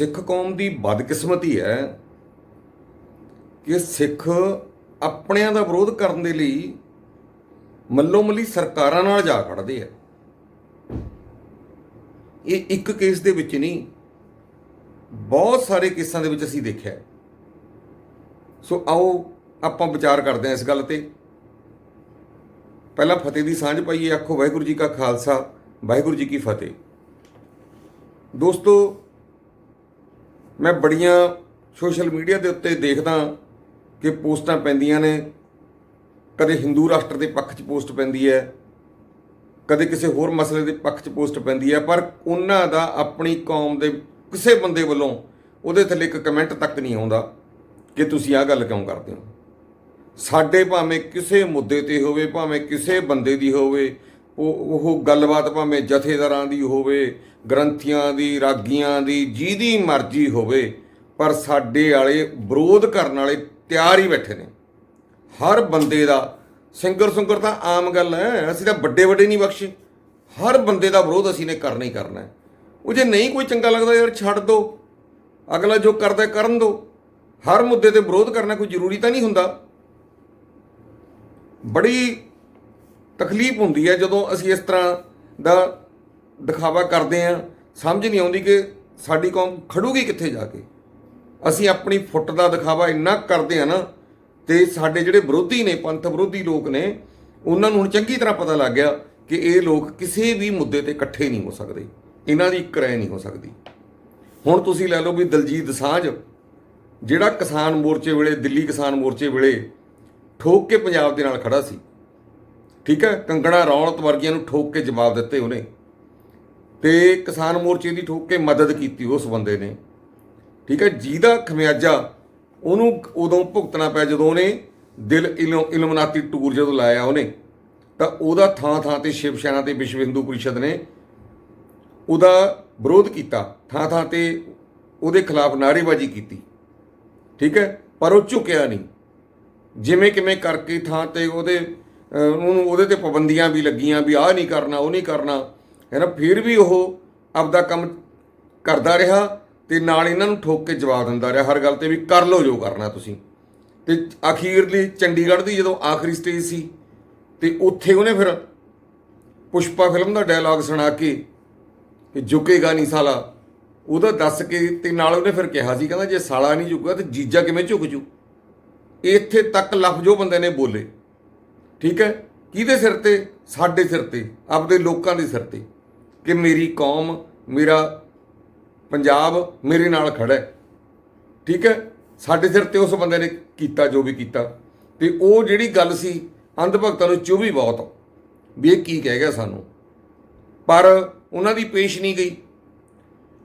ਸਿੱਖ ਕੌਮ ਦੀ ਬਦਕਿਸਮਤੀ ਹੈ ਕਿ ਸਿੱਖ ਆਪਣਿਆਂ ਦਾ ਵਿਰੋਧ ਕਰਨ ਦੇ ਲਈ ਮੱਲੋ ਮੱਲੀ ਸਰਕਾਰਾਂ ਨਾਲ ਜਾ ਖੜਦੇ ਆ। ਇਹ ਇੱਕ ਕੇਸ ਦੇ ਵਿੱਚ ਨਹੀਂ, ਬਹੁਤ ਸਾਰੇ ਕੇਸਾਂ ਦੇ ਵਿੱਚ ਅਸੀਂ ਦੇਖਿਆ। ਸੋ ਆਓ ਆਪਾਂ ਵਿਚਾਰ ਕਰਦੇ ਹਾਂ ਇਸ ਗੱਲ ਤੇ। ਪਹਿਲਾਂ ਫਤਿਹ ਦੀ ਸਾਂਝ ਪਾਈਏ, ਆਖੋ ਵਾਹਿਗੁਰੂ ਜੀ ਕਾ ਖਾਲਸਾ, ਵਾਹਿਗੁਰੂ ਜੀ ਕੀ ਫਤਿਹ। ਦੋਸਤੋ ਮੈਂ ਬੜੀਆਂ ਸੋਸ਼ਲ ਮੀਡੀਆ ਦੇ ਉੱਤੇ ਦੇਖਦਾ ਕਿ ਪੋਸਟਾਂ ਪੈਂਦੀਆਂ ਨੇ। ਕਦੇ ਹਿੰਦੂ ਰਾਸ਼ਟਰ ਦੇ ਪੱਖ 'ਚ ਪੋਸਟ ਪੈਂਦੀ ਹੈ। ਕਦੇ ਕਿਸੇ ਹੋਰ ਮਸਲੇ ਦੇ ਪੱਖ 'ਚ ਪੋਸਟ ਪੈਂਦੀ ਹੈ। ਪਰ ਉਹਨਾਂ ਦਾ ਆਪਣੀ ਕੌਮ ਦੇ ਕਿਸੇ ਬੰਦੇ ਵੱਲੋਂ ਉਹਦੇ ਥੱਲੇ ਇੱਕ ਕਮੈਂਟ ਤੱਕ ਨਹੀਂ ਆਉਂਦਾ ਕਿ ਤੁਸੀਂ ਆਹ ਗੱਲ ਕਿਉਂ ਕਰਦੇ ਹੋ। ਸਾਡੇ ਭਾਵੇਂ ਕਿਸੇ ਮੁੱਦੇ ਤੇ ਹੋਵੇ, ਭਾਵੇਂ ਕਿਸੇ ਬੰਦੇ ਦੀ ਹੋਵੇ ਉਹ ਉਹ ਗੱਲਬਾਤ ਭਾਵੇਂ ਜਥੇਦਾਰਾਂ ਦੀ ਹੋਵੇ, ਗ੍ਰੰਥੀਆਂ ਦੀ, ਰਾਗੀਆਂ ਦੀ, ਜਿਹਦੀ ਮਰਜ਼ੀ ਹੋਵੇ, ਪਰ ਸਾਡੇ ਵਾਲੇ ਵਿਰੋਧ ਕਰਨ ਵਾਲੇ ਤਿਆਰ ਹੀ ਬੈਠੇ ਨੇ। ਹਰ ਬੰਦੇ ਦਾ ਸਿੰਗਰ ਸੁੰਗਰ ਤਾਂ ਆਮ ਗੱਲ ਹੈ, ਅਸੀਂ ਤਾਂ ਵੱਡੇ ਵੱਡੇ ਨਹੀਂ ਬਖਸ਼ੇ। ਹਰ ਬੰਦੇ ਦਾ ਵਿਰੋਧ ਅਸੀਂ ਨੇ ਕਰਨਾ ਹੀ ਕਰਨਾ ਹੈ। ਉਹ ਜੇ ਨਹੀਂ ਕੋਈ ਚੰਗਾ ਲੱਗਦਾ ਯਾਰ, ਛੱਡ ਦੋ। ਅਗਲਾ ਜੋ ਕਰਦਾ ਕਰਨ ਦੋ। ਹਰ ਮੁੱਦੇ ਤੇ ਵਿਰੋਧ ਕਰਨਾ ਕੋਈ ਜ਼ਰੂਰੀ ਤਾਂ ਨਹੀਂ ਹੁੰਦਾ। ਬੜੀ ਤਕਲੀਫ ਹੁੰਦੀ ਹੈ ਜਦੋਂ ਅਸੀਂ ਇਸ ਤਰ੍ਹਾਂ ਦਾ ਦਿਖਾਵਾ ਕਰਦੇ ਹਾਂ, ਸਮਝ ਨਹੀਂ ਆਉਂਦੀ ਕਿ ਸਾਡੀ ਕੌਮ ਖੜੂਗੀ ਕਿੱਥੇ ਜਾ ਕੇ। ਅਸੀਂ ਆਪਣੀ ਫੁੱਟ ਦਾ ਦਿਖਾਵਾ ਇੰਨਾ ਕਰਦੇ ਆ ਨਾ ਤੇ ਸਾਡੇ ਜਿਹੜੇ ਵਿਰੋਧੀ ਨੇ, ਪੰਥ ਵਿਰੋਧੀ ਲੋਕ ਨੇ, ਉਹਨਾਂ ਨੂੰ ਹੁਣ ਚੰਗੀ ਤਰ੍ਹਾਂ ਪਤਾ ਲੱਗ ਗਿਆ ਕਿ ਇਹ ਲੋਕ ਕਿਸੇ ਵੀ ਮੁੱਦੇ ਤੇ ਇਕੱਠੇ ਨਹੀਂ ਹੋ ਸਕਦੇ। ਇਹਨਾਂ ਦੀ ਇੱਕ ਰਾਏ ਨਹੀਂ ਹੋ ਸਕਦੀ। ਹੁਣ ਤੁਸੀਂ ਲੈ ਲਓ ਵੀ ਦਲਜੀਤ ਦਸਾਂਝ, ਜਿਹੜਾ ਕਿਸਾਨ ਮੋਰਚੇ ਵੇਲੇ, ਦਿੱਲੀ ਕਿਸਾਨ ਮੋਰਚੇ ਵੇਲੇ ਠੋਕ ਕੇ ਪੰਜਾਬ ਦੇ ਨਾਲ ਖੜਾ ਸੀ। ਠੀਕ ਹੈ? ਕੰਗਣਾ ਰੌਣਤ ਵਰਗੀਆਂ ਨੂੰ ਠੋਕ ਕੇ ਜਵਾਬ ਦਿੱਤੇ ਉਹਨੇ। ਤੇ ਕਿਸਾਨ ਮੋਰਚੇ ਦੀ ਠੋਕ ਕੇ ਮਦਦ ਕੀਤੀ ਉਸ ਬੰਦੇ ਨੇ। ਠੀਕ ਹੈ? ਜਿਹਦਾ ਖਮਿਆਜਾ ਉਹਨੂੰ ਉਦੋਂ ਭੁਗਤਣਾ ਪਿਆ ਜਦੋਂ ਉਹਨੇ ਦਿਲ ਇਲਮ- ਇਲਮਨਾਤੀ ਟੂਰ ਜਦੋਂ ਲਾਇਆ ਉਹਨੇ। ਤਾਂ ਉਹਦਾ ਥਾਂ ਥਾਂ ਤੇ ਸ਼ਿਵ ਸੈਨਾ ਤੇ ਵਿਸ਼ਵ ਹਿੰਦੂ ਪਰਿਸ਼ਦ ਨੇ ਉਹਦਾ ਵਿਰੋਧ ਕੀਤਾ। ਥਾਂ ਥਾਂ ਤੇ ਉਹਦੇ ਖਿਲਾਫ ਨਾਅਰੇਬਾਜ਼ੀ ਕੀਤੀ। ਠੀਕ ਹੈ? ਪਰ ਉਹ ਝੁਕਿਆ ਨਹੀਂ। ਜਿਵੇਂ ਕਿਵੇਂ ਕਰਕੇ ਥਾਂ ਤੇ ਉਹਦੇ ਉਹਨੂੰ ਉਹਦੇ ਤੇ ਪਾਬੰਦੀਆਂ ਵੀ ਲੱਗੀਆਂ ਵੀ ਆਹ ਨਹੀਂ ਕਰਨਾ, ਉਹ ਨਹੀਂ ਕਰਨਾ। ਹੈ ਨਾ, ਫਿਰ ਵੀ ਉਹ ਆਪਦਾ ਕੰਮ ਕਰਦਾ ਰਿਹਾ ਤੇ ਨਾਲ ਇਹਨਾਂ ਨੂੰ ਠੋਕ ਕੇ ਜਵਾਬ ਦਿੰਦਾ ਰਿਹਾ। ਹਰ ਗੱਲ ਤੇ ਵੀ ਕਰ ਲਓ ਜੋ ਕਰਨਾ ਤੁਸੀਂ। ਤੇ ਅਖੀਰਲੀ ਚੰਡੀਗੜ੍ਹ ਦੀ ਜਦੋਂ ਆਖਰੀ ਸਟੇਜ ਸੀ ਤੇ ਉੱਥੇ ਉਹਨੇ ਫਿਰ ਪੁਸ਼ਪਾ ਫਿਲਮ ਦਾ ਡਾਇਲੌਗ ਸੁਣਾ ਕੇ ਕਿ ਝੁਕੇਗਾ ਨਹੀਂ ਸਾਲਾ। ਉਹਦਾ ਦੱਸ ਕੇ ਤੇ ਨਾਲ ਉਹਨੇ ਫਿਰ ਕਿਹਾ ਸੀ, ਕਹਿੰਦਾ ਜੇ ਸਾਲਾ ਨਹੀਂ ਝੁਕਗਾ ਤੇ ਜੀਜਾ ਕਿਵੇਂ ਝੁਕ ਜੂ? ਇੱਥੇ ਤੱਕ ਲਫ਼ਜ਼ ਉਹ ਬੰਦੇ ਨੇ ਬੋਲੇ। ਠੀਕ ਹੈ? ਕਿਹਦੇ ਸਿਰ ਤੇ? ਸਾਡੇ ਸਿਰ ਤੇ। ਆਪਦੇ ਲੋਕਾਂ ਦੇ ਸਿਰ ਤੇ। ਕਿ ਮੇਰੀ ਕੌਮ, ਮੇਰਾ ਪੰਜਾਬ ਮੇਰੇ ਨਾਲ ਖੜਾ ਹੈ। ਠੀਕ ਹੈ? ਸਾਡੇ ਸਿਰ ਤੇ ਉਸ ਬੰਦੇ ਨੇ ਕੀਤਾ ਜੋ ਵੀ ਕੀਤਾ। ਤੇ ਉਹ ਜਿਹੜੀ ਗੱਲ ਸੀ, ਅੰਧ ਭਗਤਾਂ ਨੂੰ ਚੁਭੀ ਬਹੁਤ। ਵੀ ਇਹ ਕੀ ਕਹਿ ਗਿਆ ਸਾਨੂੰ? ਪਰ ਉਹਨਾਂ ਦੀ ਪੇਸ਼ ਨਹੀਂ ਗਈ।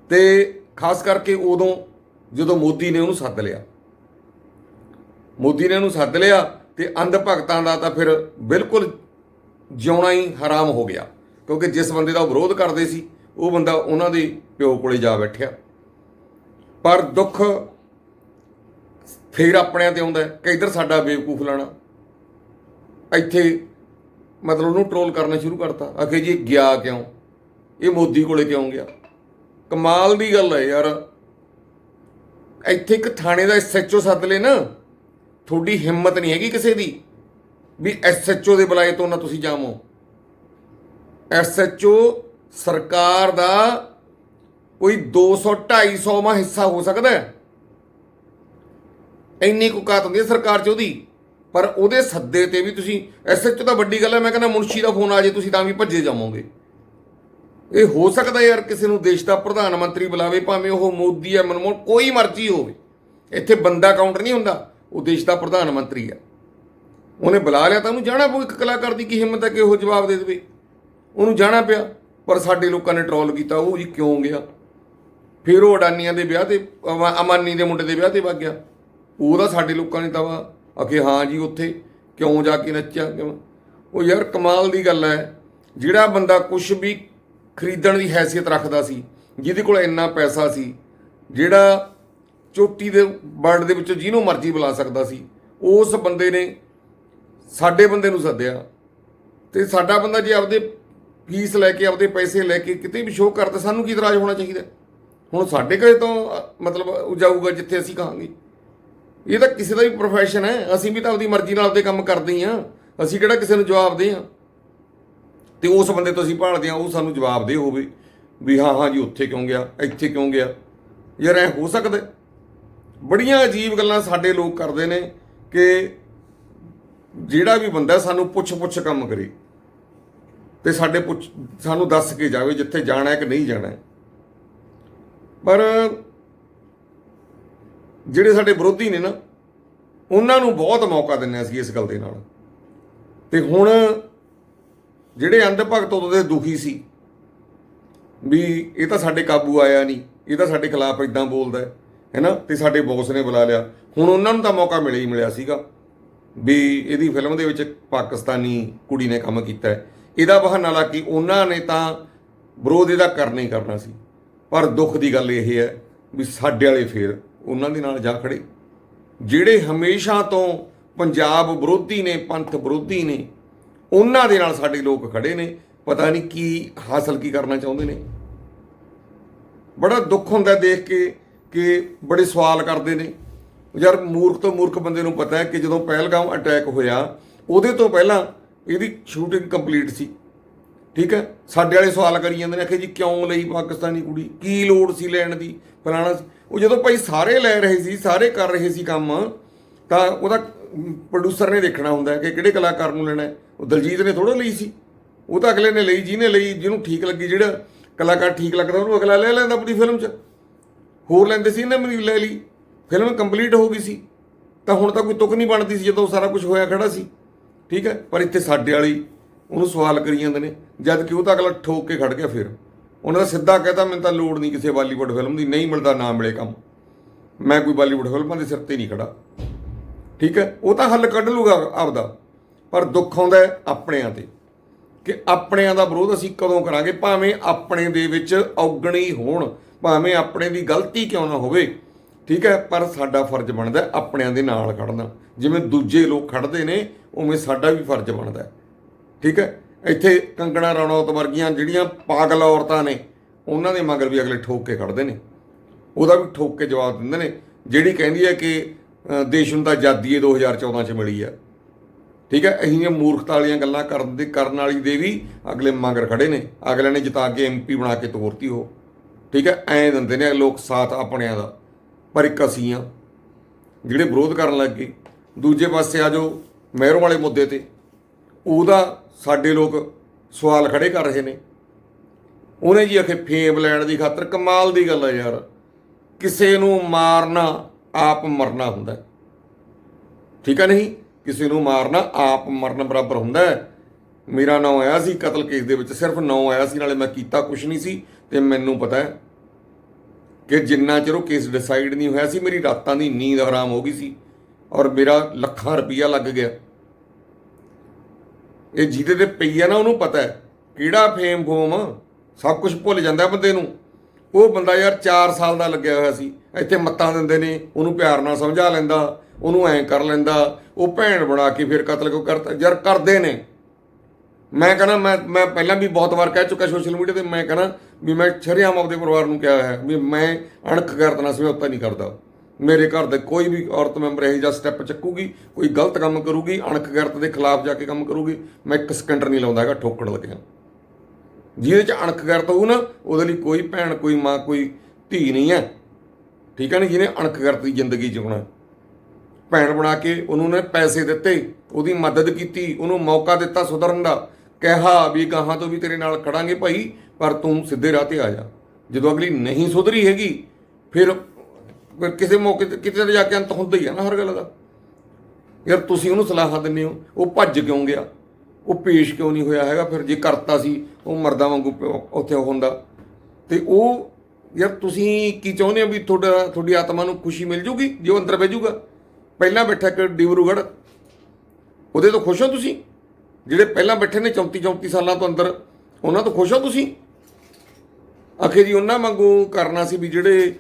ਤੇ ਖਾਸ ਕਰਕੇ ਉਦੋਂ ਜਦੋਂ ਮੋਦੀ ਨੇ ਉਹਨੂੰ ਸੱਦ ਲਿਆ। ਮੋਦੀ ਨੇ ਉਹਨੂੰ ਸੱਦ ਲਿਆ ਤੇ ਅੰਧ ਭਗਤਾਂ ਦਾ ਤਾਂ ਫਿਰ ਬਿਲਕੁਲ ਜਿਉਣਾ ਹੀ ਹਰਾਮ ਹੋ ਗਿਆ। ਕਿਉਂਕਿ ਜਿਸ ਬੰਦੇ ਦਾ ਵਿਰੋਧ ਕਰਦੇ ਸੀ, ਉਹ ਬੰਦਾ ਉਹਨਾਂ ਦੇ ਪਿਓ ਕੋਲੇ ਜਾ ਬੈਠਿਆ। ਪਰ ਦੁੱਖ ਫੇਰ ਆਪਣਿਆਂ ਤੇ ਆਉਂਦਾ ਕਿ ਇੱਧਰ ਸਾਡਾ ਬੇਵਕੂਫ ਲਾਣਾ। ਇੱਥੇ ਮਤਲਬ ਉਹਨੂੰ ਟ੍ਰੋਲ ਕਰਨਾ ਸ਼ੁਰੂ ਕਰਤਾ। ਆਖੇ ਜੀ ਇਹ ਗਿਆ ਕਿਉਂ? ਇਹ ਮੋਦੀ ਕੋਲੇ ਕਿਉਂ ਗਿਆ? ਕਮਾਲ ਦੀ ਗੱਲ ਹੈ ਯਾਰ। ਇੱਥੇ ਇੱਕ ਥਾਣੇ ਦਾ ਐਸਐਚਓ ਸੱਦ ਲੈ ਨਾ। ਤੁਹਾਡੀ ਹਿੰਮਤ ਨਹੀਂ ਹੈਗੀ ਕਿਸੇ ਦੀ ਵੀ ਐਸਐਚਓ ਦੇ ਬੁਲਾਏ ਤੋਂ ਨਾ ਤੁਸੀਂ ਜਾਵੋ। ਐਸਐਚਓ ਸਰਕਾਰ ਦਾ ਕੋਈ 200 250 ਮਾ ਹਿੱਸਾ ਹੋ ਸਕਦਾ ਇੰਨੀ ਕੁ ਕਾਤ ਹੁੰਦੀ ਹੈ ਸਰਕਾਰ 'ਚ ਉਹਦੀ। ਪਰ ਉਹਦੇ ਸੱਦੇ ਤੇ ਵੀ ਤੁਸੀਂ ਐਸਐਚਓ ਤਾਂ ਵੱਡੀ ਗੱਲ ਹੈ, ਮੈਂ ਕਹਿੰਦਾ ਮੁਨਸ਼ੀ ਦਾ ਫੋਨ ਆ ਜੇ ਤੁਸੀਂ ਤਾਂ ਵੀ ਭੱਜੇ ਜਾਵੋਗੇ। ਇਹ ਹੋ ਸਕਦਾ ਯਾਰ ਕਿਸੇ ਨੂੰ ਦੇਸ਼ ਦਾ ਪ੍ਰਧਾਨ ਮੰਤਰੀ ਬੁਲਾਵੇ, ਭਾਵੇਂ ਉਹ ਮੋਦੀ ਹੈ, ਮਨਮੋਹਨ, ਕੋਈ ਮਰਜ਼ੀ ਹੋਵੇ। ਇੱਥੇ ਬੰਦਾ ਕਾਊਂਟ ਨਹੀਂ ਹੁੰਦਾ। ਉਹ ਦੇਸ਼ ਦਾ ਪ੍ਰਧਾਨ ਮੰਤਰੀ ਹੈ। ਉਹਨੇ ਬੁਲਾ ਲਿਆ ਤਾਂ ਉਹਨੂੰ ਜਾਣਾ ਪਊ, ਇੱਕ ਕਲਾਕਾਰ ਦੀ ਕੀ ਹਿੰਮਤ ਹੈ ਕਿ ਉਹ ਜਵਾਬ ਦੇ ਦੇਵੇ? ਉਹਨੂੰ ਜਾਣਾ ਪਿਆ, ਪਰ ਸਾਡੇ ਲੋਕਾਂ ਨੇ ਟਰੋਲ ਕੀਤਾ, ਉਹ ਜੀ ਕਿਉਂ ਗਿਆ? ਫਿਰ ਉਹ ਅਡਾਨੀਆਂ ਦੇ ਵਿਆਹ ਤੇ ਅਮਾਨੀ ਦੇ ਮੁੰਡੇ ਦੇ ਵਿਆਹ ਤੇ ਵਗ ਗਿਆ। ਉਹਦਾ ਸਾਡੇ ਲੋਕਾਂ ਨੇ ਤਾਂ ਅਕੇ ਹਾਂ ਜੀ ਉੱਥੇ, ਕਿਉਂ ਜਾ ਕੇ ਨੱਚਿਆ, ਕਿਉਂ? ਉਹ ਯਾਰ ਕਮਾਲ ਦੀ ਗੱਲ ਹੈ, ਜਿਹੜਾ ਬੰਦਾ ਕੁਝ ਵੀ ਖਰੀਦਣ ਦੀ ਹੈਸੀਅਤ ਰੱਖਦਾ ਸੀ, ਜਿਹਦੇ ਕੋਲ ਇੰਨਾ ਪੈਸਾ ਸੀ, ਜਿਹੜਾ ਚੋਟੀ ਦੇ ਵਰਡ ਦੇ ਵਿੱਚੋਂ ਜਿਹਨੂੰ ਮਰਜ਼ੀ ਬੁਲਾ ਸਕਦਾ ਸੀ, ਉਸ ਬੰਦੇ ਨੇ ਸਾਡੇ ਬੰਦੇ ਨੂੰ ਸੱਦਿਆ ਤੇ ਸਾਡਾ ਬੰਦਾ ਜੇ ਆਪਦੇ ਫੀਸ ਲੈ ਕੇ, ਆਪਦੇ ਪੈਸੇ ਲੈ ਕੇ ਕਿਤੇ ਵੀ ਸ਼ੋਅ ਕਰਦਾ, ਸਾਨੂੰ ਕੀ ਇਤਰਾਜ਼ ਹੋਣਾ ਚਾਹੀਦਾ? ਹੁਣ ਸਾਡੇ ਘਰੇ ਤੋਂ ਮਤਲਬ ਜਾਊਗਾ ਜਿੱਥੇ ਅਸੀਂ ਕਹਾਂਗੇ। ਇਹ ਤਾਂ ਕਿਸੇ ਦਾ ਵੀ ਪ੍ਰੋਫੈਸ਼ਨ ਹੈ, ਅਸੀਂ ਵੀ ਤਾਂ ਆਪਦੀ ਮਰਜ਼ੀ ਨਾਲ ਆਪਦੇ ਕੰਮ ਕਰਦੇ ਹੀ ਆ ਅਸੀਂ ਕਿਹੜਾ ਕਿਸੇ ਨੂੰ ਜਵਾਬ ਦੇ ਹਾਂ? ਤੇ ਉਸ ਬੰਦੇ ਤੋਂ ਅਸੀਂ ਭਾਲਦੇ ਹਾਂ, ਉਹ ਸਾਨੂੰ ਜਵਾਬ ਦੇ ਹੋਵੇ ਵੀ ਹਾਂ ਹਾਂ ਜੀ, ਉੱਥੇ ਕਿਉਂ ਗਿਆ, ਇੱਥੇ ਕਿਉਂ ਗਿਆ? ਯਾਰ ਐ ਹੋ ਸਕਦਾ ਬੜੀਆਂ ਅਜੀਬ ਗੱਲਾਂ ਸਾਡੇ ਲੋਕ ਕਰਦੇ ਨੇ ਕਿ ਜਿਹੜਾ ਵੀ ਬੰਦਾ ਸਾਨੂੰ ਪੁੱਛ ਪੁੱਛ ਕੰਮ ਕਰੇ ਤੇ ਸਾਡੇ ਪੁੱਛ, ਸਾਨੂੰ ਦੱਸ ਕੇ ਜਾਵੇ ਜਿੱਥੇ ਜਾਣਾ ਹੈ ਕਿ ਨਹੀਂ ਜਾਣਾ ਹੈ। ਪਰ ਜਿਹੜੇ ਸਾਡੇ ਵਿਰੋਧੀ ਨੇ ਨਾ, ਉਹਨਾਂ ਨੂੰ ਬਹੁਤ ਮੌਕਾ ਦਿੰਨੇ ਅਸੀਂ ਇਸ ਗੱਲ ਦੇ ਨਾਲ। ਤੇ ਹੁਣ ਜਿਹੜੇ ਅੰਧ ਭਗਤ ਉਦੋਂ ਦੇ ਦੁਖੀ ਸੀ ਵੀ ਇਹ ਤਾਂ ਸਾਡੇ ਕਾਬੂ ਆਇਆ ਨਹੀਂ, ਇਹ ਤਾਂ ਸਾਡੇ ਖਿਲਾਫ ਇਦਾਂ ਬੋਲਦਾ ਹੈ। ਹੈਨਾ? ਤੇ ਸਾਡੇ ਬੌਸ ਨੇ ਬੁਲਾ ਲਿਆ। ਹੁਣ ਉਹਨਾਂ ਨੂੰ ਤਾਂ ਮੌਕਾ ਮਿਲਿਆ ਹੀ ਮਿਲਿਆ ਸੀਗਾ ਵੀ ਇਹਦੀ ਫਿਲਮ ਦੇ ਵਿੱਚ ਪਾਕਿਸਤਾਨੀ ਕੁੜੀ ਨੇ ਕੰਮ ਕੀਤਾ ਹੈ। ਇਹਦਾ ਬਹਾਨਾ ਲਾ ਕੇ ਉਹਨਾਂ ਨੇ ਤਾਂ ਵਿਰੋਧ ਇਹਦਾ ਕਰਨਾ ਹੀ ਕਰਨਾ ਸੀ। ਪਰ ਦੁੱਖ ਦੀ ਗੱਲ ਇਹ ਹੈ ਵੀ ਸਾਡੇ ਵਾਲੇ ਫੇਰ ਉਹਨਾਂ ਦੇ ਨਾਲ ਜਾ ਖੜੇ। ਜਿਹੜੇ ਹਮੇਸ਼ਾ ਤੋਂ ਪੰਜਾਬ ਵਿਰੋਧੀ ਨੇ, ਪੰਥ ਵਿਰੋਧੀ ਨੇ, ਉਹਨਾਂ ਦੇ ਨਾਲ ਸਾਡੇ ਲੋਕ ਖੜੇ ਨੇ। ਪਤਾ ਨਹੀਂ ਕੀ ਹਾਸਲ ਕੀ ਕਰਨਾ ਚਾਹੁੰਦੇ ਨੇ। ਬੜਾ ਦੁੱਖ ਹੁੰਦਾ ਦੇਖ ਕੇ ਕਿ ਬੜੇ ਸਵਾਲ ਕਰਦੇ ਨੇ। ਯਾਰ ਮੂਰਖ ਤੋਂ ਮੂਰਖ ਬੰਦੇ ਨੂੰ ਪਤਾ ਹੈ ਕਿ ਜਦੋਂ ਪਹਿਲਗਾਮ ਅਟੈਕ ਹੋਇਆ, ਉਹਦੇ ਤੋਂ ਪਹਿਲਾਂ ਇਹਦੀ ਸ਼ੂਟਿੰਗ ਕੰਪਲੀਟ ਸੀ। ਠੀਕ ਹੈ? ਸਾਡੇ ਵਾਲੇ ਸਵਾਲ ਕਰੀ ਜਾਂਦੇ ਨੇ ਕਿ ਜੀ ਕਿਉਂ ਲਈ ਪਾਕਿਸਤਾਨੀ ਕੁੜੀ? ਕੀ ਲੋੜ ਸੀ ਲੈਣ ਦੀ? ਫਲਾਣਾ ਉਹ ਜਦੋਂ ਭਾਈ ਸਾਰੇ ਲੈ ਰਹੇ ਸੀ, ਸਾਰੇ ਕਰ ਰਹੇ ਸੀ ਕੰਮ, ਤਾਂ ਉਹਦਾ ਪ੍ਰੋਡਿਊਸਰ ਨੇ ਦੇਖਣਾ ਹੁੰਦਾ ਕਿ ਕਿਹੜੇ ਕਲਾਕਾਰ ਨੂੰ ਲੈਣਾ ਉਹ ਦਲਜੀਤ ਨੇ ਥੋੜਾ ਲਈ ਸੀ। ਉਹ ਤਾਂ ਅਗਲੇ ਨੇ ਲਈ, ਜਿਹਨੇ ਲਈ, ਜਿਹਨੂੰ ਠੀਕ ਲੱਗੀ, ਜਿਹੜਾ ਕਲਾਕਾਰ ਠੀਕ ਲੱਗਦਾ, ਉਹਨੂੰ ਅਗਲਾ ਲੈ ਲੈਂਦਾ ਆਪਣੀ ਫਿਲਮ 'ਚ। ਹੋਰ ਲੈਂਦੇ ਸੀ ਇਹਨਾਂ ਵੀ ਲੈ ਲਈ। ਫਿਲਮ ਕੰਪਲੀਟ ਹੋ ਗਈ ਸੀ। ਤਾਂ ਹੁਣ ਤਾਂ ਕੋਈ ਤੁਕ ਨਹੀਂ ਬਣਦੀ ਸੀ ਜਦੋਂ ਸਾਰਾ ਕੁਝ ਹੋਇਆ ਖੜਾ ਸੀ। ਠੀਕ ਹੈ? ਪਰ ਇੱਥੇ ਸਾਡੇ ਵਾਲੀ ਉਹਨੂੰ ਸਵਾਲ ਕਰੀ ਜਾਂਦੇ ਨੇ। ਜਦ ਕਿ ਉਹ ਤਾਂ ਅਗਲਾ ਠੋਕ ਕੇ ਖੜ ਗਿਆ ਫਿਰ। ਉਹਨਾਂ ਦਾ ਸਿੱਧਾ ਕਹਿਤਾ, ਮੈਨੂੰ ਤਾਂ ਲੋੜ ਨਹੀਂ ਕਿਸੇ ਬਾਲੀਵੁੱਡ ਫਿਲਮ ਦੀ। ਨਹੀਂ ਮਿਲਦਾ ਨਾ ਮਿਲੇ ਕੰਮ। ਮੈਂ ਕੋਈ ਬਾਲੀਵੁੱਡ ਫਿਲਮਾਂ ਦੇ ਸਿਰ ਤੇ ਨਹੀਂ ਖੜਾ। ਠੀਕ ਹੈ? ਉਹ ਤਾਂ ਹੱਲ ਕੱਢ ਲੂਗਾ ਆਪਦਾ। ਪਰ ਦੁੱਖ ਆਉਂਦਾ ਆਪਣਿਆਂ ਤੇ ਕਿ ਆਪਣਿਆਂ ਦਾ ਵਿਰੋਧ ਅਸੀਂ ਕਦੋਂ ਕਰਾਂਗੇ? ਭਾਵੇਂ ਆਪਣੇ ਦੇ ਵਿੱਚ ਔਗਣੀ ਹੋਣ। ਭਾਵੇਂ ਆਪਣੇ ਦੀ ਗਲਤੀ ਕਿਉਂ ਨਾ ਹੋਵੇ, ਠੀਕ ਹੈ, ਪਰ ਸਾਡਾ ਫਰਜ਼ ਬਣਦਾ ਆਪਣਿਆਂ ਦੇ ਨਾਲ ਖੜਨਾ। ਜਿਵੇਂ ਦੂਜੇ ਲੋਕ ਖੜਦੇ ਨੇ, ਉਵੇਂ ਸਾਡਾ ਵੀ ਫਰਜ਼ ਬਣਦਾ ਠੀਕ ਹੈ, ਇੱਥੇ ਕੰਗਣਾ ਰਣੌਤ ਵਰਗੀਆਂ ਜਿਹੜੀਆਂ ਪਾਗਲ ਔਰਤਾਂ ਨੇ, ਉਹਨਾਂ ਦੇ ਮਗਰ ਵੀ ਅਗਲੇ ਠੋਕ ਕੇ ਖੜਦੇ ਨੇ। ਉਹਦਾ ਵੀ ਠੋਕ ਕੇ ਜਵਾਬ ਦਿੰਦੇ ਨੇ, ਜਿਹੜੀ ਕਹਿੰਦੀ ਹੈ ਕਿ ਦੇਸ਼ ਨੂੰ ਤਾਂ ਆਜ਼ਾਦੀ ਇਹ 2014 ਚ ਮਿਲੀ ਆ ਠੀਕ ਹੈ, ਅਹੀਆਂ ਮੂਰਖਤਾ ਵਾਲੀਆਂ ਗੱਲਾਂ ਕਰਨ ਦੇ, ਕਰਨ ਵਾਲੀ ਦੇ ਵੀ ਅਗਲੇ ਮਗਰ ਖੜੇ ਨੇ। ਅਗਲੇ ਨੇ ਜਿਤਾ ਕੇ ਐਮਪੀ ਬਣਾ ਕੇ ਤੋਰਤੀ ਉਹ। ਠੀਕ ਹੈ, ਐਂ ਦਿੰਦੇ ਨੇ ਲੋਕ ਸਾਥ ਆਪਣਿਆਂ ਦਾ, ਪਰ ਇੱਕ ਅਸੀਂ ਆ ਜਿਹੜੇ ਵਿਰੋਧ ਕਰਨ ਲੱਗ ਗਏ, ਦੂਜੇ ਪਾਸੇ ਆ ਜੋ ਮਹਿਰੋਂ ਵਾਲੇ ਮੁੱਦੇ ਤੇ, ਉਹਦਾ ਸਾਡੇ ਲੋਕ ਸਵਾਲ ਖੜੇ ਕਰ ਰਹੇ ਨੇ। ਉਹਨੇ ਜੀ ਆਖੇ, ਫੇਮ ਲੈਣ ਦੀ ਖਾਤਰ ਕਮਾਲ ਦੀ ਗੱਲ ਹੈ ਯਾਰ। ਕਿਸੇ ਨੂੰ ਮਾਰਨਾ, ਆਪ ਮਰਨਾ ਹੁੰਦਾ ਠੀਕ ਹੈ ਨਹੀਂ? ਕਿਸੇ ਨੂੰ ਮਾਰਨਾ, ਆਪ ਮਰਨ ਬਰਾਬਰ ਹੁੰਦਾ ਮੇਰਾ ਨਾਮ ਆਇਆ ਸੀ ਕਤਲ ਕੇਸ ਦੇ ਵਿੱਚ, ਸਿਰਫ ਨਾਮ ਆਇਆ ਸੀ, ਨਾਲੇ ਮੈਂ ਕੀਤਾ ਕੁਝ ਨਹੀਂ ਸੀ, ਤੇ ਮੈਨੂੰ ਪਤਾ ਹੈ ਕਿ ਜਿੰਨਾ ਚਿਰ ਉਹ ਕੇਸ ਡਿਸਾਈਡ ਨਹੀਂ ਹੋਇਆ ਸੀ, ਮੇਰੀ ਰਾਤਾਂ ਦੀ ਨੀਂਦ ਹਰਾਮ ਹੋ ਗਈ ਸੀ ਔਰ ਮੇਰਾ ਲੱਖਾਂ ਰੁਪਈਆ ਲੱਗ ਗਿਆ। ਇਹ ਜਿਹਦੇ ਤੇ ਪਈ ਆ ਨਾ, ਉਹਨੂੰ ਪਤਾ ਹੈ ਕਿਹੜਾ ਫੇਮ ਫੋਮ ਸਭ ਕੁਝ ਭੁੱਲ ਜਾਂਦਾ ਬੰਦੇ ਨੂੰ। ਉਹ ਬੰਦਾ ਯਾਰ 4 ਸਾਲ ਦਾ ਲੱਗਿਆ ਹੋਇਆ ਸੀ, ਇੱਥੇ ਮੱਤਾਂ ਦਿੰਦੇ ਨੇ, ਉਹਨੂੰ ਪਿਆਰ ਨਾਲ ਸਮਝਾ ਲੈਂਦਾ, ਉਹਨੂੰ ਐਂ ਕਰ ਲੈਂਦਾ, ਉਹ ਭੈਣ ਬਣਾ ਕੇ ਫਿਰ ਕਤਲ ਕਿਉਂ ਕਰਤਾ, ਯਾਰ ਕਰਦੇ ਨੇ। ਮੈਂ ਕਹਿੰਦਾ, ਮੈਂ ਮੈਂ ਪਹਿਲਾਂ ਵੀ ਬਹੁਤ ਵਾਰ ਕਹਿ ਚੁੱਕਾ ਸੋਸ਼ਲ ਮੀਡੀਆ ਤੇ, ਮੈਂ ਕਹਿੰਦਾ ਵੀ ਮੈਂ ਛਰਿਆਮ ਆਪਦੇ ਪਰਿਵਾਰ ਨੂੰ ਕਿਹਾ ਹੈ ਵੀ ਮੈਂ ਅਣਖ ਕਰਦਣਾ ਸਮਝੌਤਾ ਨਹੀਂ ਕਰਦਾ। ਮੇਰੇ ਘਰ ਦੇ ਕੋਈ ਵੀ ਔਰਤ ਮੈਂਬਰ ਇਹ ਜਿਹਾ ਸਟੈਪ ਚੱਕੂਗੀ, ਕੋਈ ਗਲਤ ਕੰਮ ਕਰੂਗੀ, ਅਣਖ ਕਰਤ ਦੇ ਖਿਲਾਫ ਜਾ ਕੇ ਕੰਮ ਕਰੂਗੀ, ਮੈਂ ਇੱਕ ਸਕਿੰਟ ਨਹੀਂ ਲਾਉਂਦਾ ਹੈਗਾ, ਠੋਕਣ ਲੱਗਿਆ ਜਿਹਦੇ ਚ ਅਣਖ ਕਰਤ ਹੋਊ ਨਾ, ਉਹਦੇ ਲਈ ਕੋਈ ਭੈਣ, ਕੋਈ ਮਾਂ, ਕੋਈ ਧੀ ਨਹੀਂ ਹੈ। ਠੀਕ ਹੈ ਨਾ, ਜਿਹਨੇ ਅਣਖ ਕਰਤ ਦੀ ਜ਼ਿੰਦਗੀ ਜਿਉਣਾ ਭੈਣ ਬਣਾ ਕੇ ਉਹਨੂੰ ਨੇ ਪੈਸੇ ਦਿੱਤੇ, ਉਹਦੀ ਮਦਦ ਕੀਤੀ, ਉਹਨੂੰ ਮੌਕਾ ਦਿੱਤਾ ਸੁਧਰਨ ਦਾ। ਕਿਹਾ ਵੀ ਗਾਹਾਂ ਤੋਂ ਵੀ ਤੇਰੇ ਨਾਲ ਖੜਾਂਗੇ ਭਾਈ ਪਰ ਤੂੰ ਸਿੱਧੇ ਰਾਹ ਤੇ ਆ ਜਾ। ਜਦੋਂ ਅਗਲੀ ਨਹੀਂ ਸੁਧਰੀ ਹੈਗੀ, ਫਿਰ ਫਿਰ ਕਿਸੇ ਮੌਕੇ ਤੇ ਕਿਤੇ ਤੇ ਜਾ ਕੇ ਅੰਤ ਹੁੰਦਾ ਹੀ ਆ ਨਾ ਹਰ ਗੱਲ ਦਾ। ਯਾਰ ਤੁਸੀਂ ਉਹਨੂੰ ਸਲਾਹ ਦਿੰਦੇ ਹੋ, ਉਹ ਭੱਜ ਕਿਉਂ ਗਿਆ? ਉਹ ਪੇਸ਼ ਕਿਉਂ ਨਹੀਂ ਹੋਇਆ ਹੈਗਾ? ਫਿਰ ਜੇ ਕਰਤਾ ਸੀ, ਉਹ ਮਰਦਾਂ ਵਾਂਗੂ ਉੱਥੇ ਹੁੰਦਾ। ਤੇ ਉਹ ਯਾਰ ਤੁਸੀਂ ਕੀ ਚਾਹੁੰਦੇ ਹੋ ਵੀ ਤੁਹਾਡਾ ਤੁਹਾਡੀ ਆਤਮਾ ਨੂੰ ਖੁਸ਼ੀ ਮਿਲ ਜੂਗੀ, ਜੇ ਉਹ ਅੰਦਰ ਬਹਿ ਜਾਊਗਾ ਪਹਿਲਾਂ ਬੈਠਾ ਇੱਕ ਡਿਬਰੂਗੜ੍ਹ। ਉਹਦੇ ਤੋਂ ਖੁਸ਼ ਹੋ ਤੁਸੀਂ? ਜਿਹੜੇ ਪਹਿਲਾਂ ਬੈਠੇ ਨੇ 34 34 ਸਾਲਾਂ ਤੋਂ ਅੰਦਰ, ਉਹਨਾਂ ਤੋਂ ਖੁਸ਼ ਹੋ ਤੁਸੀਂ? ਆਖੇ ਜੀ, ਉਹਨਾਂ ਵਾਂਗੂ ਕਰਨਾ ਸੀ ਵੀ ਜਿਹੜੇ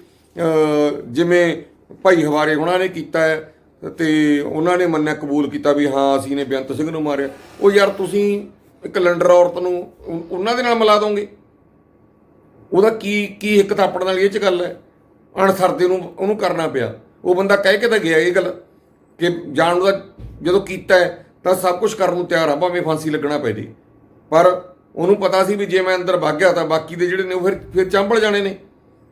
ਜਿਵੇਂ ਭਾਈ ਹਵਾਰੇ ਉਹਨਾਂ ਨੇ ਕੀਤਾ ਹੈ, ਤੇ ਉਹਨਾਂ ਨੇ ਮੰਨਿਆ, ਕਬੂਲ ਕੀਤਾ ਵੀ ਹਾਂ, ਅਸੀਂ ਨੇ ਬੇਅੰਤ ਸਿੰਘ ਨੂੰ ਮਾਰਿਆ। ਉਹ ਯਾਰ ਤੁਸੀਂ ਇੱਕ ਲੰਡਰ ਔਰਤ ਨੂੰ ਉਹਨਾਂ ਦੇ ਨਾਲ ਮਿਲਾ ਦੋਗੇ? ਉਹਦਾ ਕੀ ਕੀ ਇੱਕ ਥਾਪੜ ਨਾਲ ਇਹ ਚ ਗੱਲ ਹੈ? ਅਣਸਰਦੇ ਨੂੰ ਉਹਨੂੰ ਕਰਨਾ ਪਿਆ। ਉਹ ਬੰਦਾ ਕਹਿ ਕੇ ਤਾਂ ਗਿਆ ਇਹ ਗੱਲ, ਕਿ ਜਾਣ ਦਾ ਜਦੋਂ ਕੀਤਾ ਹੈ, ਤਾਂ ਸਭ ਕੁਝ ਕਰਨ ਨੂੰ ਤਿਆਰ ਆ, ਭਾਵੇਂ ਫਾਂਸੀ ਲੱਗਣਾ ਪੈ ਜੇ। ਪਰ ਉਹਨੂੰ ਪਤਾ ਸੀ ਵੀ ਜੇ ਮੈਂ ਅੰਦਰ ਵਗ ਗਿਆ ਤਾਂ ਬਾਕੀ ਦੇ ਜਿਹੜੇ ਨੇ ਉਹ ਫਿਰ ਫਿਰ ਚੰਬਲ ਜਾਣੇ ਨੇ।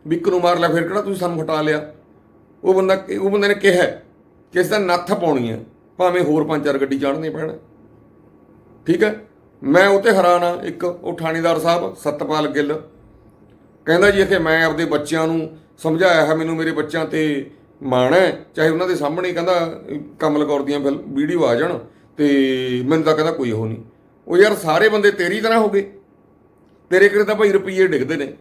ਵੀ ਇੱਕ ਨੂੰ ਮਾਰ ਲਿਆ, ਫਿਰ ਕਿਹੜਾ ਤੁਸੀਂ ਸਾਨੂੰ ਹਟਾ ਲਿਆ? ਉਹ ਬੰਦਾ ਉਹ ਬੰਦੇ ਨੇ ਕਿਹਾ ਕਿ ਇਸ ਦਾ ਨੱਥ ਪਾਉਣੀ ਹੈ। ਭਾਵੇਂ ਹੋਰ ਪੰਜ ਚਾਰ ਗੱਡੀ ਚਾੜਨੀ ਪੈਣ। ਠੀਕ ਹੈ? ਮੈਂ ਉਹ ਤੇ ਹੈਰਾਨ ਆ ਇੱਕ ਉਹ ਥਾਣੇਦਾਰ ਸਾਹਿਬ, ਸਤਪਾਲ ਗਿੱਲ। ਕਹਿੰਦਾ ਜੀ ਕਿ ਮੈਂ ਆਪਦੇ ਬੱਚਿਆਂ ਨੂੰ ਸਮਝਾਇਆ ਹੈ, ਮੈਨੂੰ ਮੇਰੇ ਬੱਚਿਆਂ ਤੇ ਮਾਣ ਹੈ। ਚਾਹੇ ਉਹਨਾਂ ਦੇ ਸਾਹਮਣੇ ਕਹਿੰਦਾ, ਕਮਲ ਕੌਰ ਦੀਆਂ ਫਿਲ- ਵੀਡੀਓ ਆ ਜਾਣ ਤੇ ਮੈਨੂੰ ਤਾਂ ਕਹਿੰਦਾ ਕੋਈ ਉਹ ਨਹੀਂ। ਉਹ ਯਾਰ ਸਾਰੇ ਬੰਦੇ ਤੇਰੀ ਤਰ੍ਹਾਂ ਹੋ ਗਏ। ਤੇਰੇ ਕਿਹੜੇ ਤਾਂ ਭਾਈ ਰੁਪਈਏ ਡਿੱਗਦੇ ਨੇ।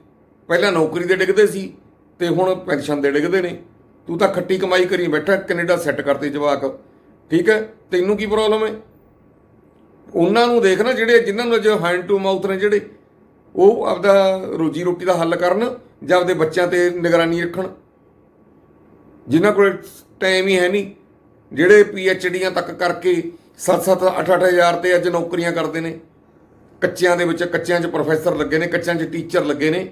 ਪਹਿਲਾਂ ਨੌਕਰੀ ਦੇ ਡਿੱਗਦੇ ਸੀ ਤੇ ਹੁਣ ਪੈਨਸ਼ਨ ਦੇ ਡਿੱਗਦੇ ਨੇ। ਤੂੰ ਤਾਂ ਖੱਟੀ ਕਮਾਈ ਕਰੀ ਬੈਠਾ, ਕੈਨੇਡਾ ਸੈੱਟ ਕਰਤੇ ਜਵਾਕ। ਠੀਕ ਹੈ, ਤੈਨੂੰ ਕੀ ਪ੍ਰੋਬਲਮ ਹੈ? ਉਹਨਾਂ ਨੂੰ ਦੇਖ ਨਾ ਜਿਹੜੇ, ਜਿਨ੍ਹਾਂ ਨੂੰ ਜੋ ਹੈਂਡ ਟੂ ਮਾਊਥ ਨੇ ਜਿਹੜੇ, ਉਹ ਆਪਦਾ ਰੋਜੀ ਰੋਟੀ ਦਾ ਹੱਲ ਕਰਨ ਜਾਂ ਆਪਦੇ ਬੱਚਿਆਂ ਤੇ ਨਿਗਰਾਨੀ ਰੱਖਣ। ਜਿਨ੍ਹਾਂ ਕੋਲ ਟਾਈਮ ਹੀ ਹੈ ਨਹੀਂ, ਜਿਹੜੇ ਪੀ ਐਚ ਡੀਆਂ ਤੱਕ ਕਰਕੇ 7-7 8-8 ਹਜ਼ਾਰ ਤੇ ਅੱਜ ਨੌਕਰੀਆਂ ਕਰਦੇ ਨੇ। ਕੱਚਿਆਂ ਦੇ ਵਿੱਚ ਕੱਚਿਆਂ 'ਚ ਪ੍ਰੋਫੈਸਰ ਲੱਗੇ ਨੇ, ਕੱਚਿਆਂ 'ਚ ਟੀਚਰ ਲੱਗੇ ਨੇ।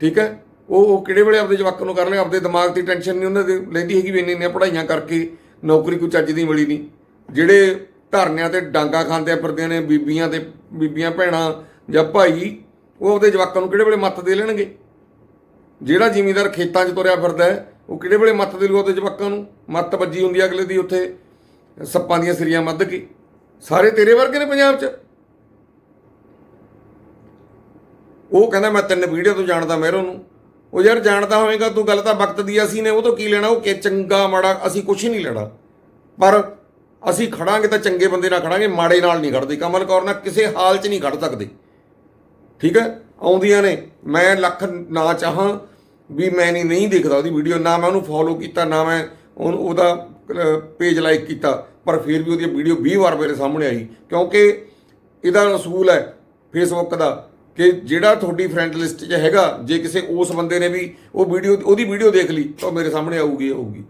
ਠੀਕ ਹੈ? ਉਹ ਉਹ ਕਿਹੜੇ ਵੇਲੇ ਆਪਦੇ ਜਵਾਕਾਂ ਨੂੰ ਕਰ ਲੈ ਆਪਦੇ ਦਿਮਾਗ ਦੀ ਟੈਨਸ਼ਨ ਨਹੀਂ, ਉਹਨਾਂ ਦੇ ਲੈਂਦੀ ਹੈਗੀ ਵੀ ਇੰਨੀਆਂ ਇੰਨੀਆਂ ਪੜ੍ਹਾਈਆਂ ਕਰਕੇ ਨੌਕਰੀ ਕੋਈ ਚੱਜ ਦੀ ਮਿਲੀ ਨਹੀਂ। ਜਿਹੜੇ ਧਰਨਿਆਂ ਤੇ ਡਾਂਗਾ ਖਾਂਦੇ ਫਿਰਦੇ ਨੇ, ਬੀਬੀਆਂ ਤੇ ਬੀਬੀਆਂ, ਭੈਣਾਂ ਜਾਂ ਭਾਈ, ਉਹ ਆਪਦੇ ਜਵਾਕਾਂ ਨੂੰ ਕਿਹੜੇ ਵੇਲੇ ਮੱਤ ਦੇ ਲੈਣਗੇ? ਜਿਹੜਾ ਜ਼ਿਮੀਂਦਾਰ ਖੇਤਾਂ 'ਚ ਤੁਰਿਆ ਫਿਰਦਾ ਹੈ, ਉਹ ਕਿਹੜੇ ਵੇਲੇ ਮੱਤ ਦੇ ਲੂ ਉਹਦੇ ਜਵਾਕਾਂ ਨੂੰ? ਮੱਤ ਵੱਜੀ ਹੁੰਦੀ ਹੈ ਅਗਲੇ ਦੀ ਉੱਥੇ। ਸੱਪਾਂ ਦੀਆਂ ਸਿਰੀਆਂ ਮੱਧ ਕੇ? ਸਾਰੇ ਤੇਰੇ ਵਰਗੇ ਨੇ ਪੰਜਾਬ 'ਚ? ਉਹ ਕਹਿੰਦਾ, ਮੈਂ ਤਿੰਨ ਵੀਡੀਓ ਤੋਂ ਜਾਣਦਾ ਮਹਿਰੋ ਨੂੰ। ਉਹ ਯਾਰ ਜਾਣਦਾ ਹੋਵੇਗਾ, ਤੂੰ ਗੱਲ ਤਾਂ ਵਕਤ ਦੀ ਅਸੀਂ ਨੇ ਉਹ ਤੋਂ ਕੀ ਲੈਣਾ? ਉਹ ਕਿ ਚੰਗਾ ਮਾੜਾ, ਅਸੀਂ ਕੁਝ ਨਹੀਂ ਲੈਣਾ। ਪਰ ਅਸੀਂ ਖੜਾਂਗੇ ਤਾਂ ਚੰਗੇ ਬੰਦੇ ਨਾਲ ਖੜਾਂਗੇ, ਮਾੜੇ ਨਾਲ ਨਹੀਂ ਖੜਦੇ। ਕਮਲ ਕੌਰ ਨਾਲ ਕਿਸੇ ਹਾਲ 'ਚ ਨਹੀਂ ਖੜ ਸਕਦੇ। ਠੀਕ ਹੈ? ਆਉਂਦੀਆਂ ਨੇ। ਮੈਂ ਲੱਖ ਨਾ ਚਾਹਾਂ ਵੀ ਮੈਂ ਨਹੀਂ ਨਹੀਂ ਦੇਖਦਾ ਉਹਦੀ ਵੀਡੀਓ। ਨਾ ਮੈਂ ਉਹਨੂੰ ਫੋਲੋ ਕੀਤਾ, ਨਾ ਮੈਂ ਉਹਨੂੰ ਉਹਦਾ ਪੇਜ ਲਾਈਕ ਕੀਤਾ। ਪਰ ਫਿਰ ਵੀ ਉਹਦੀ ਵੀਡੀਓ 20 ਵਾਰ ਮੇਰੇ ਸਾਹਮਣੇ ਆਈ। ਕਿਉਂਕਿ ਇਹਦਾ ਅਸੂਲ ਹੈ ਫੇਸਬੁੱਕ ਦਾ ਕਿ ਜਿਹੜਾ ਤੁਹਾਡੀ ਫਰੈਂਡ ਲਿਸਟ 'ਚ ਹੈਗਾ, ਜੇ ਕਿਸੇ ਉਸ ਬੰਦੇ ਨੇ ਵੀ ਉਹ ਵੀਡੀਓ ਉਹਦੀ ਵੀਡੀਓ ਦੇਖ ਲਈ, ਤਾਂ ਉਹ ਮੇਰੇ ਸਾਹਮਣੇ ਆਊਗੀ ਆਊਗੀ।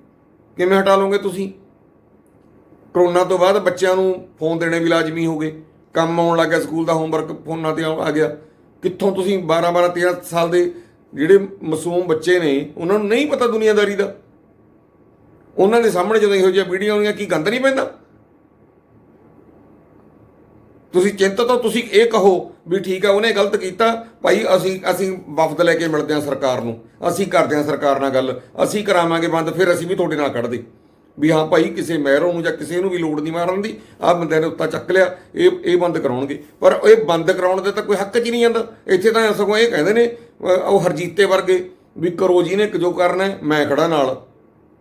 ਕਿਵੇਂ ਹਟਾ ਲਓਗੇ ਤੁਸੀਂ? ਕਰੋਨਾ ਤੋਂ ਬਾਅਦ ਬੱਚਿਆਂ ਨੂੰ ਫੋਨ ਦੇਣੇ ਵੀ ਲਾਜ਼ਮੀ ਹੋ ਗਏ। ਕੰਮ ਆਉਣ ਲੱਗ ਗਿਆ ਸਕੂਲ ਦਾ ਹੋਮਵਰਕ ਫੋਨਾਂ ਤੇ ਆ ਗਿਆ। ਕਿੱਥੋਂ ਤੁਸੀਂ 12 12 13 ਸਾਲ ਦੇ ਜਿਹੜੇ ਮਾਸੂਮ ਬੱਚੇ ਨੇ, ਉਹਨਾਂ ਨੂੰ ਨਹੀਂ ਪਤਾ ਦੁਨੀਆਦਾਰੀ ਦਾ। ਉਹਨਾਂ ਦੇ ਸਾਹਮਣੇ ਜਦੋਂ ਇਹੋ ਜਿਹੀਆਂ ਵੀਡੀਓ ਆਉਂਦੀਆਂ ਕੀ ਗੰਦ ਨਹੀਂ ਪੈਂਦਾ? ਤੁਸੀਂ ਚਿੰਤਤ ਹੋ ਤੁਸੀਂ ਇਹ ਕਹੋ ਵੀ ਠੀਕ ਹੈ ਉਹਨੇ ਗਲਤ ਕੀਤਾ। ਭਾਈ, ਅਸੀਂ ਅਸੀਂ ਵਫਦ ਲੈ ਕੇ ਮਿਲਦੇ ਹਾਂ ਸਰਕਾਰ ਨੂੰ। ਅਸੀਂ ਕਰਦੇ ਹਾਂ ਸਰਕਾਰ ਨਾਲ ਗੱਲ। ਅਸੀਂ ਕਰਾਵਾਂਗੇ ਬੰਦ, ਫਿਰ ਅਸੀਂ ਵੀ ਤੁਹਾਡੇ ਨਾਲ ਕੱਢਦੇ ਵੀ ਹਾਂ ਭਾਈ, ਕਿਸੇ ਮਹਿਰੋਂ ਨੂੰ ਜਾਂ ਕਿਸੇ ਨੂੰ ਵੀ ਲੋੜ ਨਹੀਂ ਮਾਰਨ ਦੀ। ਆਹ ਬੰਦੇ ਨੇ ਉੱਤਾ ਚੱਕ ਲਿਆ, ਇਹ ਇਹ ਬੰਦ ਕਰਾਉਣਗੇ। ਪਰ ਇਹ ਬੰਦ ਕਰਾਉਣ ਦੇ ਤਾਂ ਕੋਈ ਹੱਕ 'ਚ ਨਹੀਂ ਜਾਂਦਾ ਇੱਥੇ ਤਾਂ ਸਗੋਂ ਇਹ ਕਹਿੰਦੇ ਨੇ ਉਹ ਹਰਜੀਤੇ ਵਰਗੇ ਵੀ ਕਰੋ ਜੀ ਨੇ ਜੋ ਕਰਨਾ ਮੈਂ ਖੜਾ ਨਾਲ।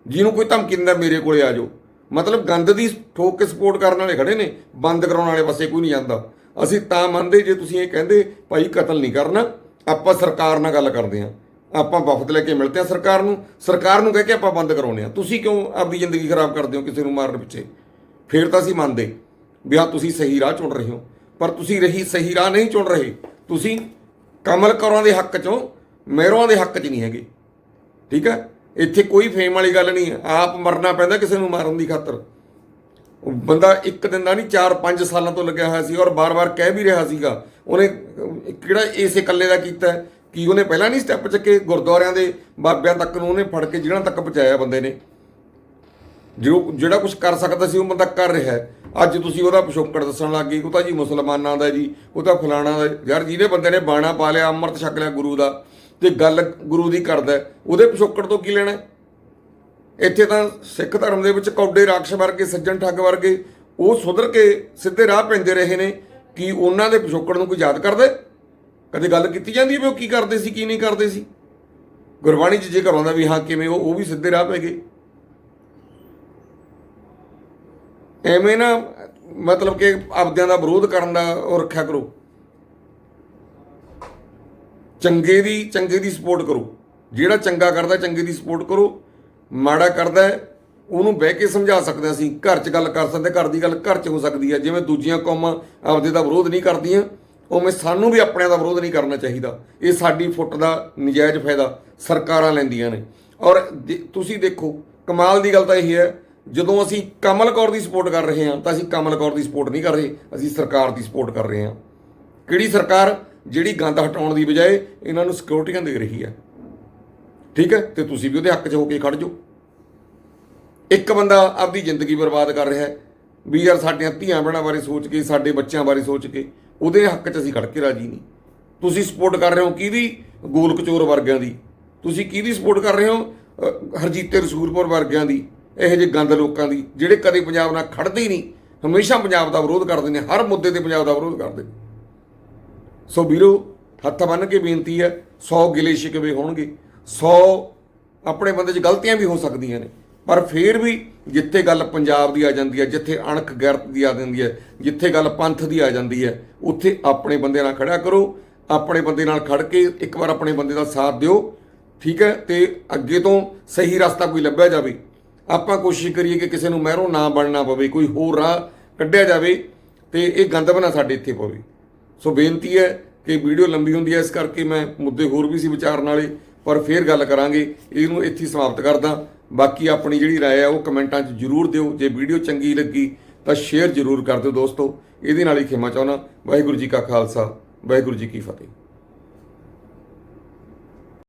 ਜਿਹਨੂੰ ਕੋਈ ਧਮਕੀ ਦਿੰਦਾ ਮੇਰੇ ਕੋਲੇ ਆ ਜਾਓ। ਮਤਲਬ ਗੰਦ ਦੀ ਠੋਕ ਕੇ ਸਪੋਰਟ ਕਰਨ ਵਾਲੇ ਖੜੇ ਨੇ, ਬੰਦ ਕਰਾਉਣ ਵਾਲੇ ਪਾਸੇ ਕੋਈ ਨਹੀਂ ਜਾਂਦਾ। ਅਸੀਂ ਤਾਂ ਮੰਨਦੇ ਜੇ ਤੁਸੀਂ ਇਹ ਕਹਿੰਦੇ, ਭਾਈ ਕਤਲ ਨਹੀਂ ਕਰਨਾ, ਆਪਾਂ ਸਰਕਾਰ ਨਾਲ ਗੱਲ ਕਰਦੇ ਹਾਂ। ਆਪਾਂ ਵਫਦ ਲੈ ਕੇ ਮਿਲਦੇ ਹਾਂ ਸਰਕਾਰ ਨੂੰ ਸਰਕਾਰ ਨੂੰ ਕਹਿ ਕੇ ਆਪਾਂ ਬੰਦ ਕਰਾਉਣੇ ਆ ਤੁਸੀਂ ਕਿਉਂ ਆਪਦੀ ਜ਼ਿੰਦਗੀ ਖਰਾਬ ਕਰਦੇ ਹੋ ਕਿਸੇ ਨੂੰ ਮਾਰਨ ਪਿੱਛੇ? ਫਿਰ ਤਾਂ ਅਸੀਂ ਮੰਨਦੇ, ਵੀ ਹਾਂ, ਤੁਸੀਂ ਸਹੀ ਰਾਹ ਚੁਣ ਰਹੇ ਹੋ। ਪਰ ਤੁਸੀਂ ਰਹੀ ਸਹੀ ਰਾਹ ਨਹੀਂ ਚੁਣ ਰਹੇ। ਤੁਸੀਂ ਕਮਲ ਕੌਰਾਂ ਦੇ ਹੱਕ ਚੋਂ ਮਹਿਰੋਂ ਦੇ ਹੱਕ 'ਚ ਨਹੀਂ ਹੈਗੇ। ਠੀਕ ਹੈ? ਇੱਥੇ ਕੋਈ ਫੇਮ ਵਾਲੀ ਗੱਲ ਨਹੀਂ ਹੈ। ਆਪ ਮਰਨਾ ਪੈਂਦਾ ਕਿਸੇ ਨੂੰ ਮਾਰਨ ਦੀ ਖਾਤਰ। ਉਹ ਬੰਦਾ ਇੱਕ ਦਿਨ ਦਾ ਨਹੀਂ 4-5 ਸਾਲਾਂ ਤੋਂ ਲੱਗਿਆ ਹੋਇਆ ਸੀ ਔਰ ਬਾਰ-ਬਾਰ ਕਹਿ ਵੀ ਰਿਹਾ ਸੀਗਾ। ਉਹਨੇ ਕਿਹੜਾ ਇਸੇ ਇਕੱਲੇ ਦਾ ਕੀਤਾ ਹੈ? ਕੀ ਉਹਨੇ ਪਹਿਲਾਂ ਨਹੀਂ ਸਟੈਪ ਚੱਕੇ? ਗੁਰਦੁਆਰਿਆਂ ਦੇ ਬਾਬਿਆਂ ਤੱਕ ਨੂੰ ਉਹਨੇ ਫੜ ਕੇ ਜਿਹੜਾ ਤੱਕ ਪਹੁੰਚਾਇਆ ਬੰਦੇ ਨੇ। ਜੋ ਜਿਹੜਾ ਕੁਝ ਕਰ ਸਕਦਾ ਸੀ ਉਹ ਬੰਦਾ ਕਰ ਰਿਹਾ ਹੈ। ਅੱਜ ਤੁਸੀਂ ਉਹਦਾ ਪਿਛੋਕੜ ਦੱਸਣ ਲੱਗ ਗਏ। ਉਹ ਤਾਂ ਜੀ ਮੁਸਲਮਾਨਾਂ ਦਾ ਜੀ, ਉਹ ਤਾਂ ਫਲਾਣਾ ਦਾ। ਯਾਰ ਜਿਹਨੇ ਬੰਦੇ ਨੇ ਬਾਣਾ ਪਾ ਲਿਆ, ਅੰਮ੍ਰਿਤ ਛਕ ਲਿਆ ਗੁਰੂ ਦਾ। ਤੇ ਗੱਲ ਗੁਰੂ ਦੀ ਕਰਦਾ ਉਹਦੇ ਪਿਛੋਕੜ ਤੋਂ ਕੀ ਲੈਣਾ ਇੱਥੇ ਤਾਂ ਸਿੱਖ ਧਰਮ ਦੇ ਵਿੱਚ ਕੌਡੇ ਰਾਖਸ਼ ਵਰਗੇ, ਸੱਜਣ ਠੱਗ ਵਰਗੇ, ਉਹ ਸੁਧਰ ਕੇ ਸਿੱਧੇ ਰਾਹ ਪੈਂਦੇ ਰਹੇ ਨੇ, ਕਿ ਉਹਨਾਂ ਦੇ ਪਿਛੋਕੜ ਨੂੰ ਕੋਈ ਯਾਦ ਕਰਦਾ ਕਦੇ ਗੱਲ ਕੀਤੀ ਜਾਂਦੀ ਹੈ ਵੀ ਉਹ ਕੀ ਕਰਦੇ ਸੀ, ਕੀ ਨਹੀਂ ਕਰਦੇ ਸੀ? ਗੁਰਬਾਣੀ 'ਚ ਜੇ ਕਰਵਾਉਂਦਾ ਵੀ, ਹਾਂ, ਕਿਵੇਂ ਉਹ ਉਹ ਵੀ ਸਿੱਧੇ ਰਾਹ ਪੈ ਗਏ। ਐਵੇਂ ਨਾ ਮਤਲਬ ਕਿ ਆਪਦਿਆਂ ਦਾ ਵਿਰੋਧ ਕਰਨ ਦਾ ਉਹ ਰੱਖਿਆ ਕਰੋ। ਚੰਗੇ ਦੀ ਚੰਗੇ ਦੀ ਸਪੋਰਟ ਕਰੋ। ਜਿਹੜਾ ਚੰਗਾ ਕਰਦਾ, ਚੰਗੇ ਦੀ ਸਪੋਰਟ ਕਰੋ। ਮਾੜਾ ਕਰਦਾ ਉਹਨੂੰ ਬਹਿ ਕੇ ਸਮਝਾ ਸਕਦੇ ਹਾਂ ਅਸੀਂ। ਘਰ 'ਚ ਗੱਲ ਕਰ ਸਕਦੇ, ਘਰ ਦੀ ਗੱਲ ਘਰ 'ਚ ਹੋ ਸਕਦੀ ਹੈ। ਜਿਵੇਂ ਦੂਜੀਆਂ ਕੌਮਾਂ ਆਪਦੇ ਦਾ ਵਿਰੋਧ ਨਹੀਂ ਕਰਦੀਆਂ, ਉਵੇਂ ਸਾਨੂੰ ਵੀ ਆਪਣਿਆਂ ਦਾ ਵਿਰੋਧ ਨਹੀਂ ਕਰਨਾ ਚਾਹੀਦਾ। ਇਹ ਸਾਡੀ ਫੁੱਟ ਦਾ ਨਜਾਇਜ਼ ਫਾਇਦਾ ਸਰਕਾਰਾਂ ਲੈਂਦੀਆਂ ਨੇ। ਔਰ ਦੇ- ਤੁਸੀਂ ਦੇਖੋ, ਕਮਾਲ ਦੀ ਗੱਲ ਤਾਂ ਇਹ ਹੈ, ਜਦੋਂ ਅਸੀਂ ਕਮਲ ਕੌਰ ਦੀ ਸਪੋਰਟ ਕਰ ਰਹੇ ਹਾਂ, ਤਾਂ ਅਸੀਂ ਕਮਲ ਕੌਰ ਦੀ ਸਪੋਰਟ ਨਹੀਂ ਕਰ ਰਹੇ, ਅਸੀਂ ਸਰਕਾਰ ਦੀ ਸਪੋਰਟ ਕਰ ਰਹੇ ਹਾਂ। ਕਿਹੜੀ ਸਰਕਾਰ? ਜਿਹੜੀ ਗੰਦ ਹਟਾਉਣ ਦੀ ਬਜਾਏ ਇਹਨਾਂ ਨੂੰ ਸਿਕਿਉਰਿਟੀਆਂ ਦੇ ਰਹੀ ਹੈ ਠੀਕ ਹੈ? ਤੇ ਤੁਸੀਂ ਵੀ ਉਹਦੇ ਹੱਕ 'ਚ ਹੋ ਕੇ ਖੜ ਜਾਓ। ਇੱਕ ਬੰਦਾ ਆਪਦੀ ਜ਼ਿੰਦਗੀ ਬਰਬਾਦ ਕਰ ਰਿਹਾ ਹੈ ਵੀ ਯਾਰ ਸਾਡੀਆਂ ਧੀਆਂ ਭੈਣਾਂ ਬਾਰੇ ਸੋਚ ਕੇ, ਸਾਡੇ ਬੱਚਿਆਂ ਬਾਰੇ ਸੋਚ ਕੇ, ਉਹਦੇ ਹੱਕ 'ਚ ਅਸੀਂ ਖੜ ਕੇ ਰਾਜੀ ਨਹੀਂ। ਤੁਸੀਂ ਸਪੋਰਟ ਕਰ ਰਹੇ ਹੋ ਕਿਹਦੀ? ਗੋਲ ਕਚੋਰ ਵਰਗਿਆਂ ਦੀ। ਤੁਸੀਂ ਕਿਹਦੀ ਸਪੋਰਟ ਕਰ ਰਹੇ ਹੋ? ਹਰਜੀਤੇ ਰਸੂਲਪੁਰ ਵਰਗਿਆਂ ਦੀ, ਇਹੋ ਜਿਹੇ ਗੰਦ ਲੋਕਾਂ ਦੀ, ਜਿਹੜੇ ਕਦੇ ਪੰਜਾਬ ਨਾਲ ਖੜਦੇ ਹੀ ਨਹੀਂ। ਹਮੇਸ਼ਾ ਪੰਜਾਬ ਦਾ ਵਿਰੋਧ ਕਰਦੇ ਨੇ, ਹਰ ਮੁੱਦੇ ਤੇ ਪੰਜਾਬ ਦਾ ਵਿਰੋਧ ਕਰਦੇ ਨੇ। ਸੋ ਵੀਰੋ, ਹੱਥ ਬੰਨ੍ਹ ਕੇ ਬੇਨਤੀ ਹੈ 100 ਗਿਲੇ ਸ਼ਿਕਵੇ ਹੋਣਗੇ। 100 ਆਪਣੇ ਬੰਦੇ 'ਚ ਗਲਤੀਆਂ ਵੀ ਹੋ ਸਕਦੀਆਂ ਨੇ। ਪਰ ਫਿਰ ਵੀ ਜਿੱਥੇ ਗੱਲ ਪੰਜਾਬ ਦੀ ਆ ਜਾਂਦੀ ਹੈ, ਜਿੱਥੇ ਅਣਖ ਗੈਰਤ ਦੀ ਆ ਜਾਂਦੀ ਹੈ, ਜਿੱਥੇ ਗੱਲ ਪੰਥ ਦੀ ਆ ਜਾਂਦੀ ਹੈ, ਉੱਥੇ ਆਪਣੇ ਬੰਦੇ ਨਾਲ ਖੜਿਆ ਕਰੋ। ਆਪਣੇ ਬੰਦੇ ਨਾਲ ਖੜ ਕੇ ਇੱਕ ਵਾਰ ਆਪਣੇ ਬੰਦੇ ਦਾ ਸਾਥ ਦਿਓ। ਠੀਕ ਹੈ? ਤੇ ਅੱਗੇ ਤੋਂ ਸਹੀ ਰਸਤਾ ਕੋਈ ਲੱਭਿਆ ਜਾਵੇ। ਆਪਾਂ ਕੋਸ਼ਿਸ਼ ਕਰੀਏ ਕਿ ਕਿਸੇ ਨੂੰ ਮਹਿਰੋਂ ਨਾ ਬਣਨਾ ਪਵੇ, ਕੋਈ ਹੋਰ ਰਾਹ ਕੱਢਿਆ ਜਾਵੇ ਤੇ ਇਹ ਗੰਦ ਬਣਾ ਸਾਡੇ ਇੱਥੇ ਪਵੇ। ਸੋ ਬੇਨਤੀ ਹੈ ਕਿ ਵੀਡੀਓ ਲੰਬੀ ਹੁੰਦੀ ਹੈ ਇਸ ਕਰਕੇ ਮੈਂ ਮੁੱਦੇ ਹੋਰ ਵੀ ਸੀ ਵਿਚਾਰਨ ਵਾਲੇ ਪਰ ਫੇਰ ਗੱਲ ਕਰਾਂਗੇ ਇਹਨੂੰ ਇੱਥੇ ਹੀ ਸਮਾਪਤ ਕਰਦਾ ਬਾਕੀ ਆਪਣੀ ਜਿਹੜੀ رائے ਹੈ ਉਹ ਕਮੈਂਟਾਂ 'ਚ ਜਰੂਰ ਦਿਓ ਜੇ ਵੀਡੀਓ ਚੰਗੀ ਲੱਗੀ ਤਾਂ ਸ਼ੇਅਰ ਜਰੂਰ ਕਰ ਦਿਓ ਦੋਸਤੋ ਇਹਦੇ ਨਾਲ ਹੀ ਖਿਮਾ ਚਾਹੁੰਦਾ ਵਾਹਿਗੁਰੂ ਜੀ ਕਾ ਖਾਲਸਾ ਵਾਹਿਗੁਰੂ ਜੀ ਕੀ ਫਤਿਹ